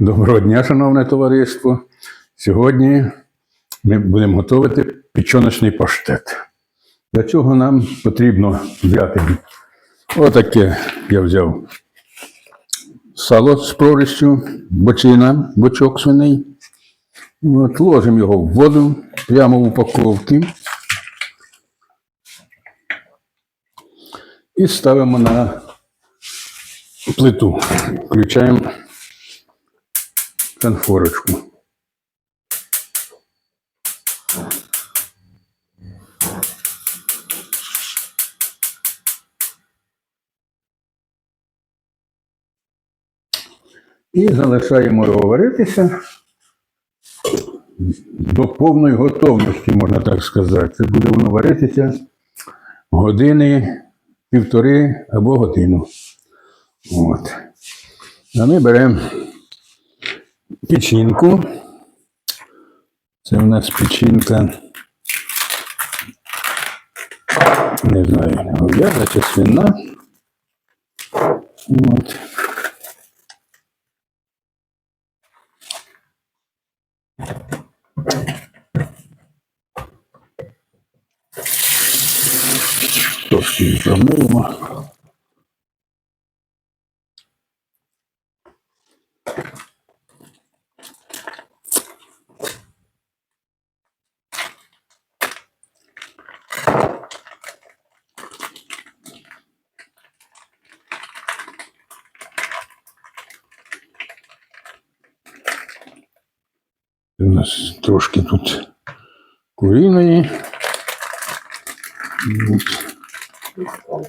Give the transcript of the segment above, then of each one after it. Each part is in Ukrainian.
Доброго дня, шановне товариство. Сьогодні ми будемо готувати печоночний паштет. Для цього нам потрібно взяти отаке я взяв сало з прорістю, бочина, бочок свиний. От, ложимо його в воду прямо в упаковки. І ставимо на плиту. Включаємо конфорочку. І залишаємо його варитися до повної готовності, можна так сказати. Це буде воно варитися години, півтори або годину. От. А ми беремо печінку. Це у нас печінка. Не знаю, говяжа чи свина. От. Трошки промиємо. У нас трошки тут куриної. От.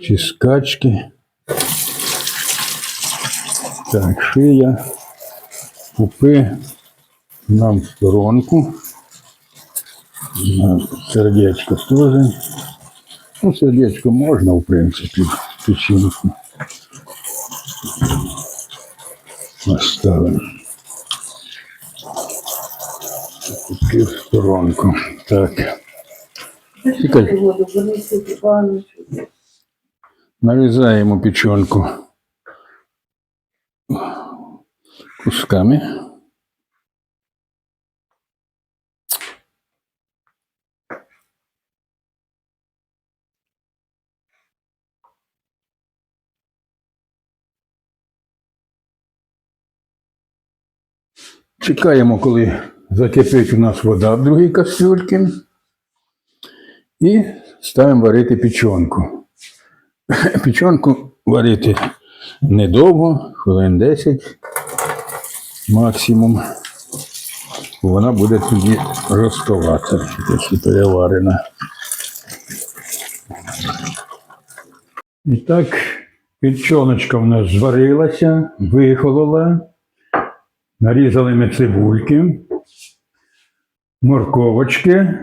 Чи скачки. Так, шия, пупи нам в сторонку. Сердечко теж. Ну, сердечко можна, в принципі, печінку. Оставимо. Пупи сторонку. Так. Чекай. Нарізаємо печенку кусками. Чекаємо, коли закипить у нас вода в другій кастрюльці. І ставимо варити печенку. Печенку варити недовго, хвилин 10 максимум. Вона буде тоді розставатися, якщо переварена. І так, печеночка в нас зварилася, вихолола. Нарізали ми цибульки, морковочки.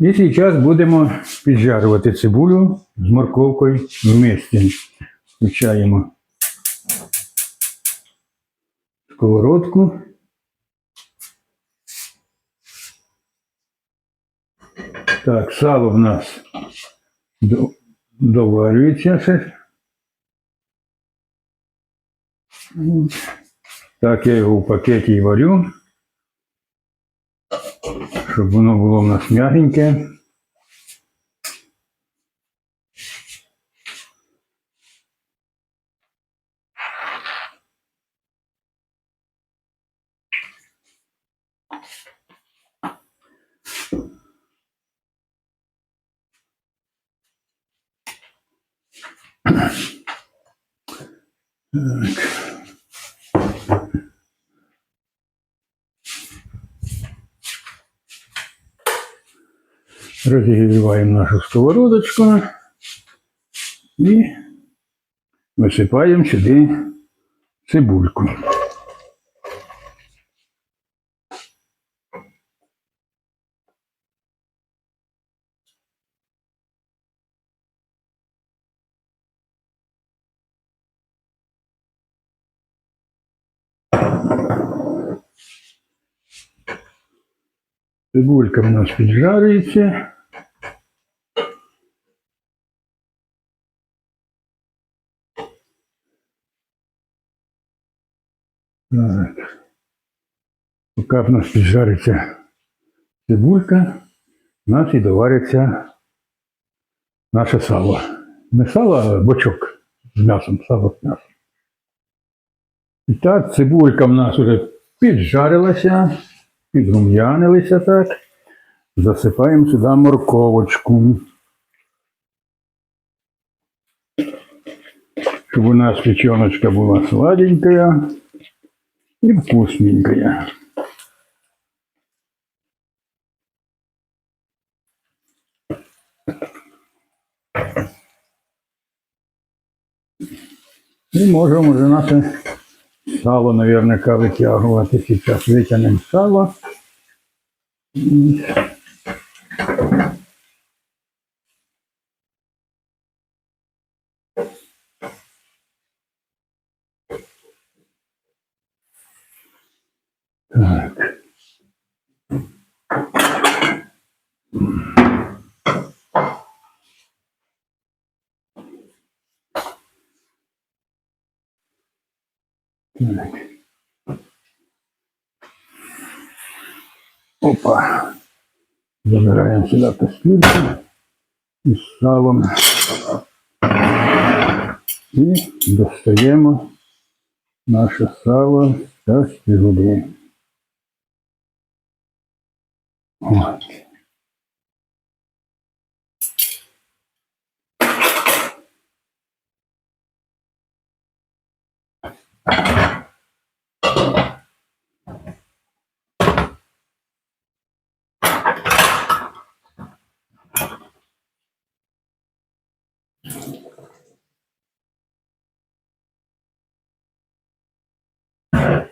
І зараз будемо піджарювати цибулю з морковкою вместе. Включаємо сковородку. Так, сало в нас доварюється. Так, я його в пакеті варю, щоб воно було в нас м'ягеньке. Розігріваємо нашу сковородочку і висипаємо сюди цибульку. Цибулька в нас піджарюється. Так. Поки в нас піджариться цибулька, у нас і довариться наше сало. Не сало, а бочок з м'ясом, сало з м'ясом. І так, цибулька в нас вже піджарилася, підрум'янилися так. Засипаємо сюди морковочку. Щоб у нас печеночка була сладенькая и вкусненькая. І можемо наше сало, наверняка, витягувати. Сейчас витягнемо сало. Так. Опа. Забираємо сюди кастрюльку із салом. І достаємо наше сало з кастрюлі. От. you.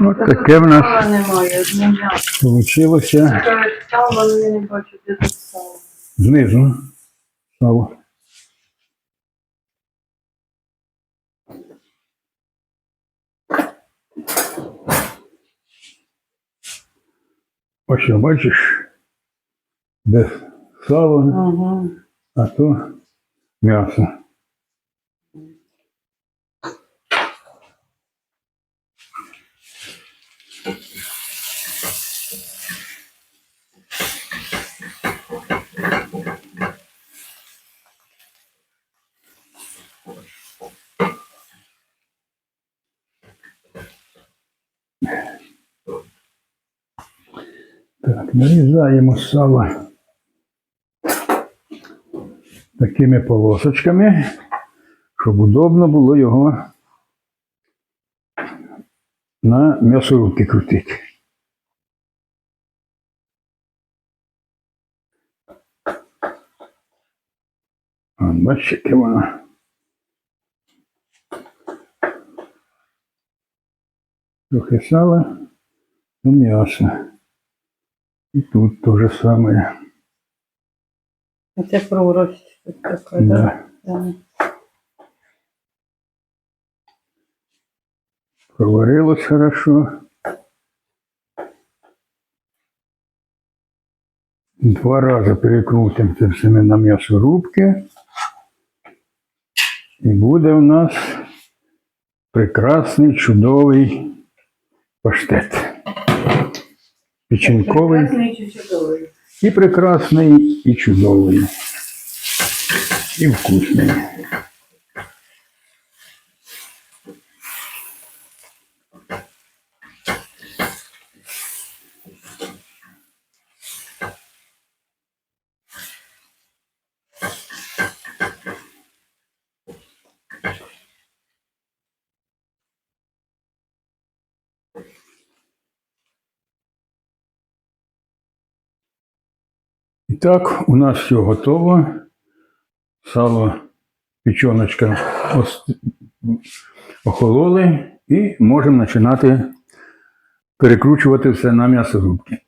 От таке в нас немає, не де тут сало. знизу. Сало. Ось що, бачиш, де сало, Угу. а то м'ясо. Так, нарізаємо сало такими полосочками, щоб удобно було його на м'ясорубки крутити. Бачите, яке воно. Трохи сала, то м'ясо. І тут те же саме. Це пророщ тут да? Да. Проварилось хорошо. Два рази перекрутимо це все на м'ясорубки. І буде у нас прекрасний чудовий паштет. Печінковий. Прекрасний чи чудовий? І прекрасний, і чудовий. І вкусний. Так, у нас все готово. Сало, печоночка охололи і можемо починати перекручувати все на м'ясорубки.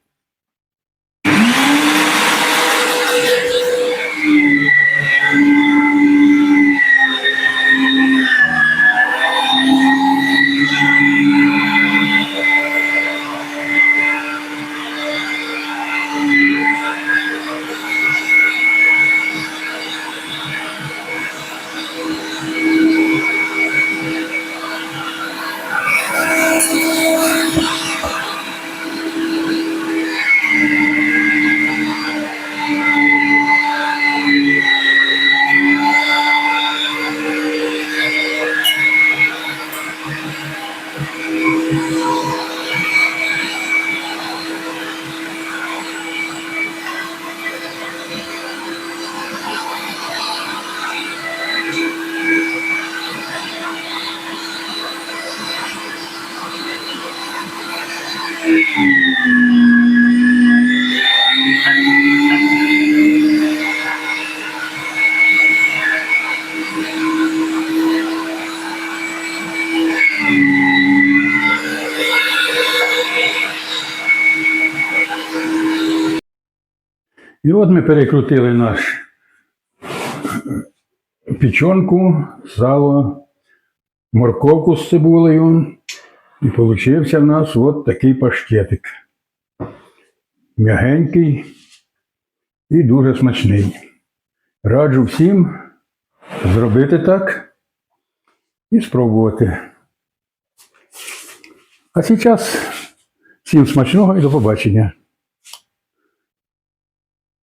І от ми перекрутили наш е, печонку, сало, морковку з цибулею. І получився в нас от такий паштетик. М'ягенький і дуже смачний. Раджу всім зробити так і спробувати. А зараз всім смачного і до побачення.